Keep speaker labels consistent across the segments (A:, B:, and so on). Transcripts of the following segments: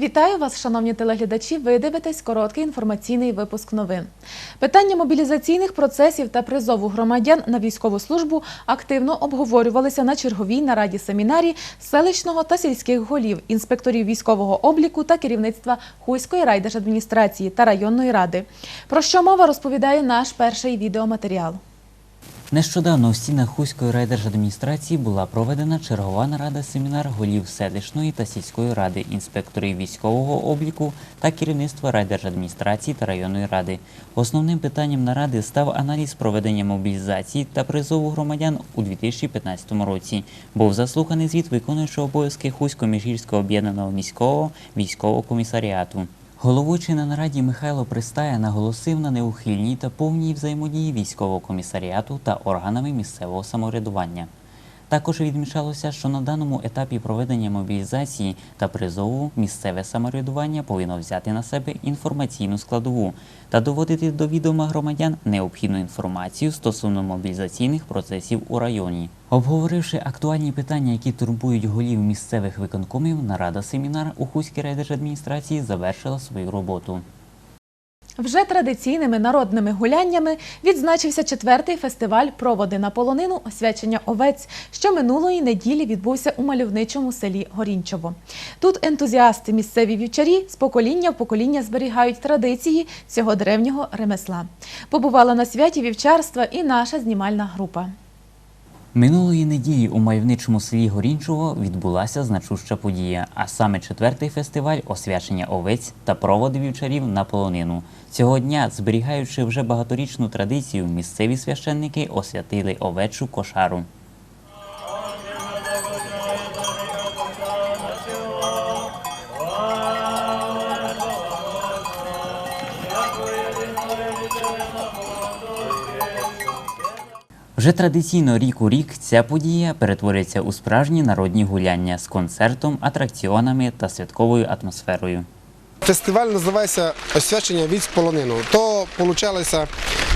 A: Вітаю вас, шановні телеглядачі. Ви дивитесь короткий інформаційний випуск новин. Питання мобілізаційних процесів та призову громадян на військову службу активно обговорювалися на черговій нараді семінарі селищного та сільських голів, інспекторів військового обліку та керівництва Хуйської райдержадміністрації та районної ради. Про що мова розповідає наш перший відеоматеріал.
B: Нещодавно в стінах Хуської райдержадміністрації була проведена чергова нарада семінар голів селищної та сільської ради, інспекторів військового обліку та керівництва райдержадміністрації та районної ради. Основним питанням наради став аналіз проведення мобілізації та призову громадян у 2015 році. Був заслуханий звіт виконуючого обов'язки Хуського міжгірського об'єднаного міського військового комісаріату. Головуючий на нараді Михайло Пристая наголосив на неухильній та повній взаємодії військового комісаріату та органами місцевого самоврядування. Також відмічалося, що на даному етапі проведення мобілізації та призову місцеве самоврядування повинно взяти на себе інформаційну складову та доводити до відома громадян необхідну інформацію стосовно мобілізаційних процесів у районі. Обговоривши актуальні питання, які турбують голів місцевих виконкомів, нарада семінар у Хуській райдержадміністрації завершила свою роботу.
A: Вже традиційними народними гуляннями відзначився четвертий фестиваль Проводи на полонину освячення овець, що минулої неділі відбувся у мальовничому селі Горінчово. Тут ентузіасти, місцеві вівчарі з покоління в покоління зберігають традиції цього древнього ремесла. Побувала на святі вівчарства і наша знімальна група.
B: Минулої неділі у майовничому селі Горінчево відбулася значуща подія, а саме четвертий фестиваль освячення овець та проводи вівчарів на полонину. Цього дня, зберігаючи вже багаторічну традицію, місцеві священники освятили овечу кошару. Вже традиційно рік у рік ця подія перетворюється у справжні народні гуляння з концертом, атракціонами та святковою атмосферою.
C: Фестиваль називається Освячення військ полонину. То получалося,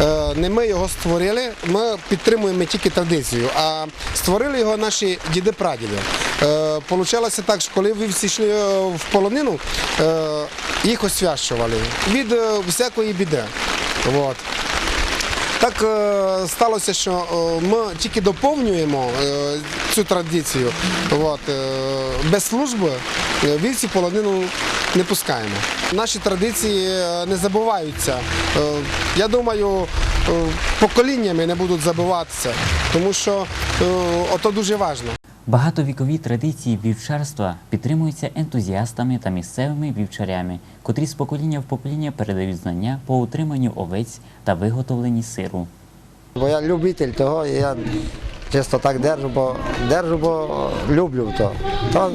C: е, не ми його створили, ми підтримуємо тільки традицію, а створили його наші діди-прадіди. Е, Получалося так, що коли вівці йшли е, в полонину, їх освячували від всякої біди. Так е, сталося, що е, ми тільки доповнюємо е, цю традицію. Без служби вівці полонину не пускаємо. Наші традиції не забуваються. Я думаю, поколіннями не будуть забуватися, тому що ото дуже важливо.
B: Багатовікові традиції вівчарства підтримуються ентузіастами та місцевими вівчарями, котрі з покоління в покоління передають знання по утриманню овець та виготовленні сиру.
D: Бо я любитель того, і я чисто так держу, бо держу, бо люблю то. То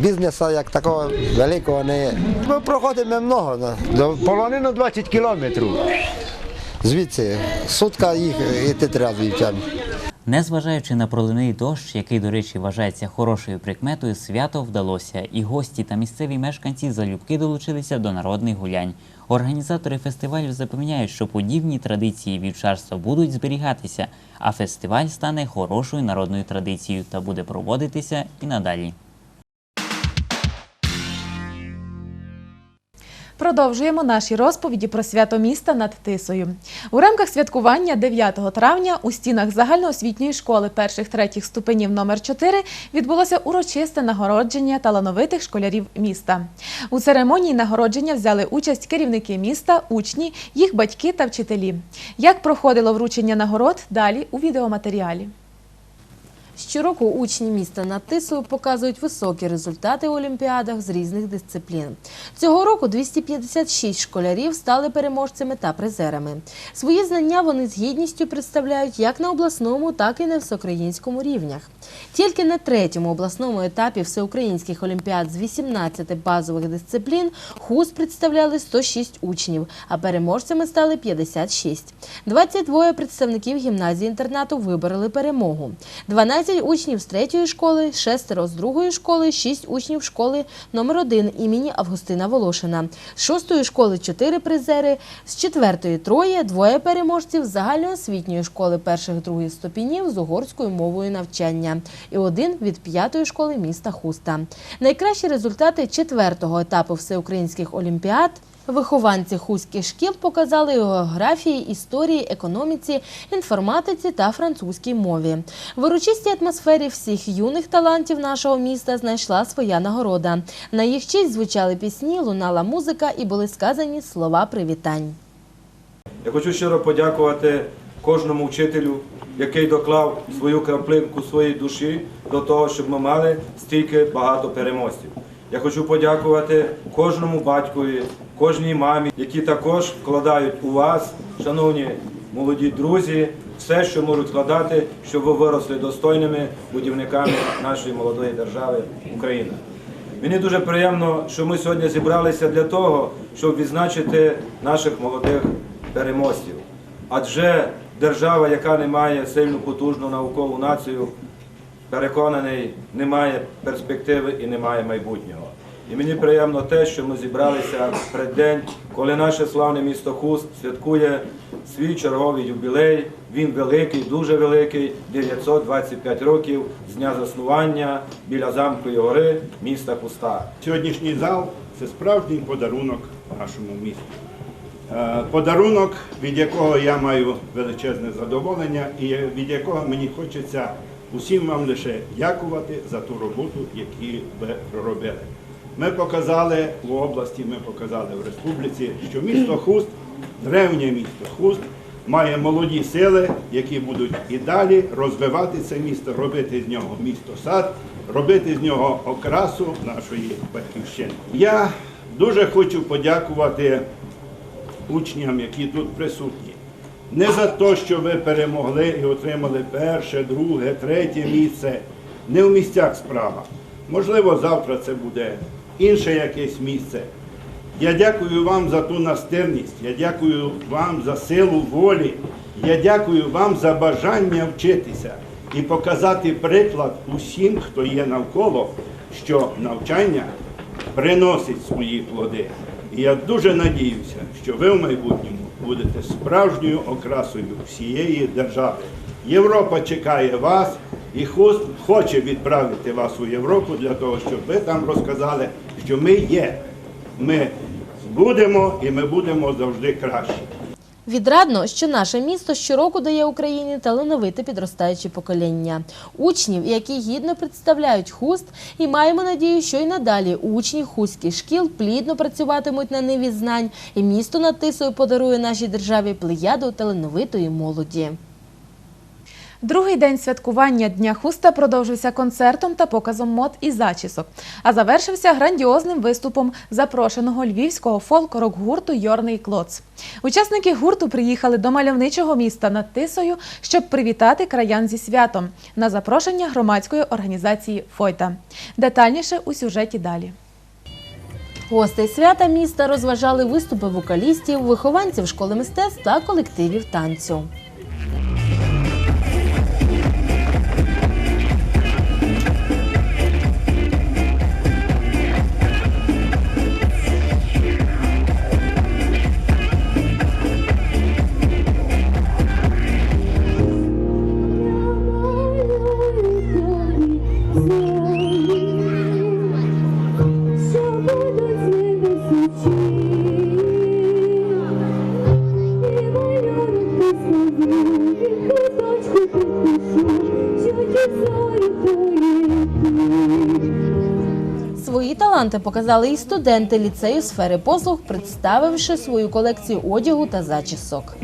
D: бізнесу як такого великого не є. Ми проходимо много. ну,
E: До полонину 20 кілометрів.
D: Звідси сутка їх йти треба з вівчами.
B: Незважаючи на проливний дощ, який, до речі, вважається хорошою прикметою, свято вдалося, і гості та місцеві мешканці залюбки долучилися до народних гулянь. Організатори фестивалю запевняють, що подібні традиції вівчарства будуть зберігатися, а фестиваль стане хорошою народною традицією та буде проводитися і надалі.
A: Продовжуємо наші розповіді про свято міста над Тисою. У рамках святкування 9 травня у стінах загальноосвітньої школи перших-третіх ступенів номер 4 відбулося урочисте нагородження талановитих школярів міста. У церемонії нагородження взяли участь керівники міста, учні, їх батьки та вчителі. Як проходило вручення нагород, далі у відеоматеріалі.
F: Щороку учні міста над Тисою показують високі результати у олімпіадах з різних дисциплін. Цього року 256 школярів стали переможцями та призерами. Свої знання вони з гідністю представляють як на обласному, так і на всеукраїнському рівнях. Тільки на третьому обласному етапі всеукраїнських олімпіад з 18 базових дисциплін ХУЗ представляли 106 учнів, а переможцями стали 56. 22 представників гімназії інтернату вибороли перемогу. 12 12 учнів з третьої школи, шестеро з другої школи, 6 учнів школи номер 1 імені Августина Волошина. З шостої школи 4 призери, з четвертої троє, двоє переможців з загальноосвітньої школи перших-других ступенів з угорською мовою навчання і один від п'ятої школи міста Хуста. Найкращі результати четвертого етапу всеукраїнських олімпіад Вихованці хуських шкіл показали географії, історії, економіці, інформатиці та французькій мові. В урочистій атмосфері всіх юних талантів нашого міста знайшла своя нагорода. На їх честь звучали пісні, лунала музика і були сказані слова привітань.
G: Я хочу щиро подякувати кожному вчителю, який доклав свою краплинку своєї душі до того, щоб ми мали стільки багато переможців. Я хочу подякувати кожному батькові, кожній мамі, які також вкладають у вас, шановні молоді друзі, все, що можуть вкладати, щоб ви виросли достойними будівниками нашої молодої держави Україна. Мені дуже приємно, що ми сьогодні зібралися для того, щоб відзначити наших молодих переможців. Адже держава, яка не має сильну потужну наукову націю, переконаний, не має перспективи і не має майбутнього. І мені приємно те, що ми зібралися в преддень, коли наше славне місто Хуст святкує свій черговий юбілей. Він великий, дуже великий, 925 років з дня заснування біля замкової гори міста Хуста.
H: Сьогоднішній зал це справжній подарунок нашому місту. Е, Подарунок, від якого я маю величезне задоволення, і від якого мені хочеться усім вам лише дякувати за ту роботу, яку ви проробили. Ми показали в області, ми показали в республіці, що місто Хуст, древнє місто Хуст, має молоді сили, які будуть і далі розвивати це місто, робити з нього місто сад, робити з нього окрасу нашої батьківщини. Я дуже хочу подякувати учням, які тут присутні. Не за те, що ви перемогли і отримали перше, друге, третє місце. Не в місцях справа. Можливо, завтра це буде інше якесь місце. Я дякую вам за ту настирність, я дякую вам за силу волі, я дякую вам за бажання вчитися і показати приклад усім, хто є навколо, що навчання приносить свої плоди. І я дуже надіюся, що ви в майбутньому будете справжньою окрасою всієї держави. Європа чекає вас і хоче відправити вас у Європу для того, щоб ви там розказали, що ми є. Ми будемо і ми будемо завжди кращі.
F: Відрадно, що наше місто щороку дає Україні талановите підростаюче покоління учнів, які гідно представляють хуст, і маємо надію, що й надалі учні хустських шкіл плідно працюватимуть на ниві знань, і місто над Тисою подарує нашій державі плеяду талановитої молоді.
A: Другий день святкування Дня Хуста продовжився концертом та показом мод і зачісок, а завершився грандіозним виступом запрошеного львівського фолк-рок-гурту Йорний Клоц. Учасники гурту приїхали до мальовничого міста над Тисою, щоб привітати краян зі святом на запрошення громадської організації Фойта. Детальніше у сюжеті далі.
F: Гостей свята міста розважали виступи вокалістів, вихованців школи мистецтв та колективів танцю. Свої показали і студенти ліцею сфери послуг, представивши свою колекцію одягу та зачісок.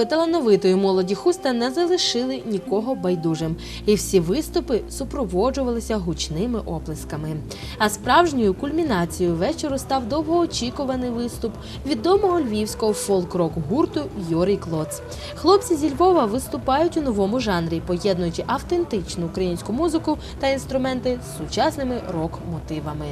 F: Виступи талановитої молоді хуста не залишили нікого байдужим, і всі виступи супроводжувалися гучними оплесками. А справжньою кульмінацією вечору став довгоочікуваний виступ відомого львівського фолк-рок гурту Йорій Клоц. Хлопці зі Львова виступають у новому жанрі, поєднуючи автентичну українську музику та інструменти з сучасними рок-мотивами.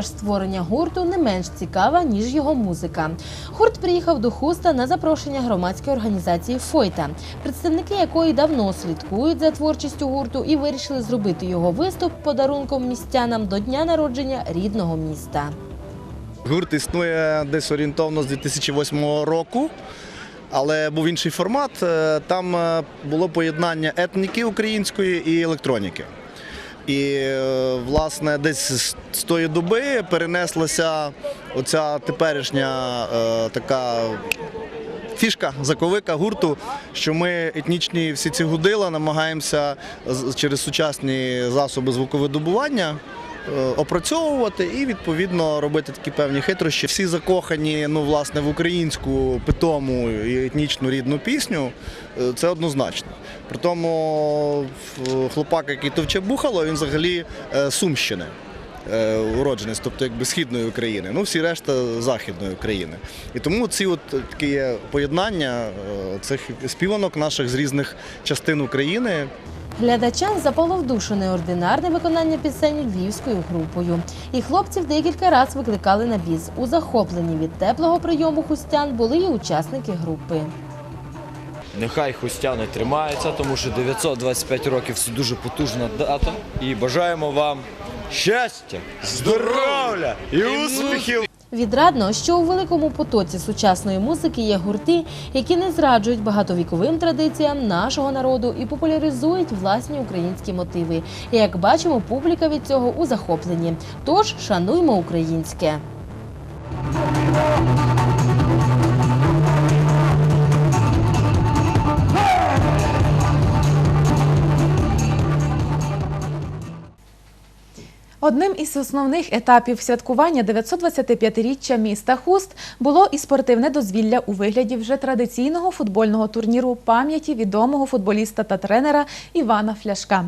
F: Ж створення гурту не менш цікава, ніж його музика. Гурт приїхав до Хуста на запрошення громадської організації Фойта, представники якої давно слідкують за творчістю гурту і вирішили зробити його виступ подарунком містянам до дня народження рідного міста.
I: Гурт існує десь орієнтовно з 2008 року, але був інший формат. Е, Там е, було поєднання етніки української і електроніки. І, власне, десь з- тої доби перенеслася оця теперішня е, така фішка, заковика гурту, що ми етнічні всі ці гудила намагаємося через сучасні засоби звуковидобування е, опрацьовувати і відповідно робити такі певні хитрощі. Всі закохані ну, власне, в українську питому і етнічну рідну пісню. е, Це однозначно. При тому хлопак, який товче бухало, він взагалі е, Сумщини. е, Уродженець, тобто якби східної України, ну всі решта західної України. І тому ці от такі є поєднання е, цих співанок наших з різних частин України.
F: Глядачам запало в душу неординарне виконання пісень львівською групою. І хлопців декілька разів викликали на біз. У захопленні від теплого прийому хустян були і учасники групи.
J: Нехай хустяни тримаються, тому що 925 років це дуже потужна дата. І бажаємо вам щастя, здоров'я і успіхів!
F: Відрадно, що у великому потоці сучасної музики є гурти, які не зраджують багатовіковим традиціям нашого народу і популяризують власні українські мотиви. І як бачимо, публіка від цього у захопленні. Тож шануймо українське.
A: Одним із основних етапів святкування 925-річчя міста Хуст було і спортивне дозвілля у вигляді вже традиційного футбольного турніру пам'яті відомого футболіста та тренера Івана Фляшка.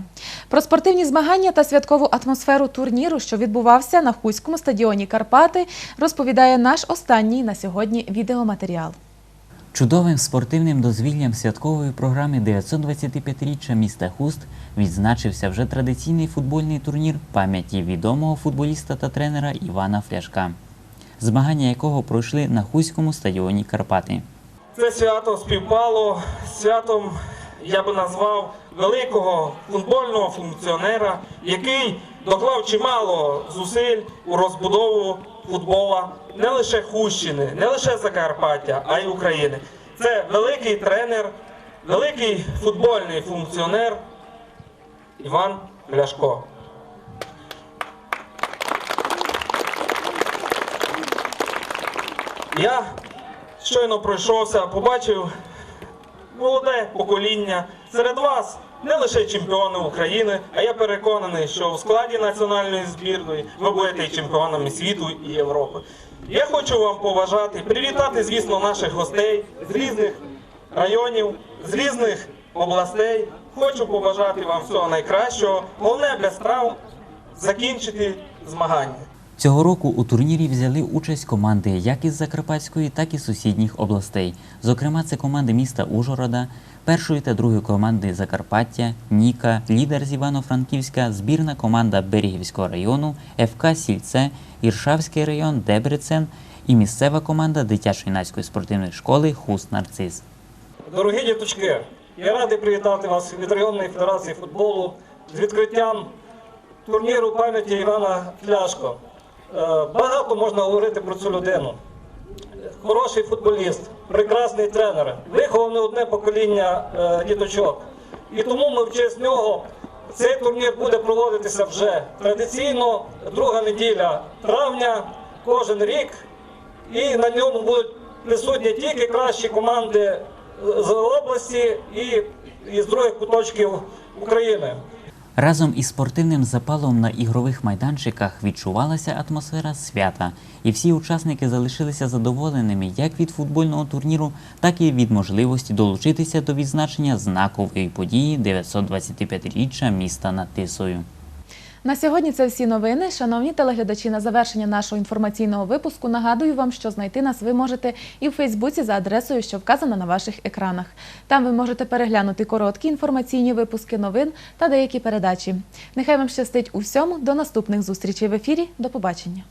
A: Про спортивні змагання та святкову атмосферу турніру, що відбувався на Хуському стадіоні Карпати, розповідає наш останній на сьогодні відеоматеріал.
B: Чудовим спортивним дозвіллям святкової програми 925-річчя міста Хуст відзначився вже традиційний футбольний турнір пам'яті відомого футболіста та тренера Івана Фляшка, змагання якого пройшли на Хуському стадіоні Карпати.
K: Це свято співпало святом, я би назвав великого футбольного функціонера, який доклав чимало зусиль у розбудову футбола не лише Хущини, не лише Закарпаття, а й України. Це великий тренер, великий футбольний функціонер Іван Ляшко. Я щойно пройшовся, побачив молоде покоління. Серед вас не лише чемпіони України, а я переконаний, що у складі національної збірної ви будете і чемпіонами світу і Європи. Я хочу вам побажати, привітати, звісно, наших гостей з різних районів, з різних областей. Хочу побажати вам всього найкращого. Головне без травм закінчити змагання.
B: Цього року у турнірі взяли участь команди як із Закарпатської, так і сусідніх областей. Зокрема, це команди міста Ужгорода, першої та другої команди Закарпаття, Ніка, лідер з Івано-Франківська, збірна команда Берегівського району, ФК Сільце, Іршавський район, Дебрецен і місцева команда дитячо-юнацької спортивної школи Хуст Нарцис.
K: Дорогі діточки, я радий привітати вас від районної федерації футболу з відкриттям турніру пам'яті Івана Фляшко. Е, Багато можна говорити про цю людину. Хороший футболіст, прекрасний тренер, виховав не одне покоління е, діточок. І тому ми в честь нього цей турнір буде проводитися вже традиційно, друга неділя травня, кожен рік. І на ньому будуть присутні тільки кращі команди з області і з других куточків України.
B: Разом із спортивним запалом на ігрових майданчиках відчувалася атмосфера свята, і всі учасники залишилися задоволеними як від футбольного турніру, так і від можливості долучитися до відзначення знакової події 925-річчя міста над Тисою.
A: На сьогодні це всі новини. Шановні телеглядачі, на завершення нашого інформаційного випуску нагадую вам, що знайти нас ви можете і в Фейсбуці за адресою, що вказана на ваших екранах. Там ви можете переглянути короткі інформаційні випуски новин та деякі передачі. Нехай вам щастить у всьому. До наступних зустрічей в ефірі. До побачення.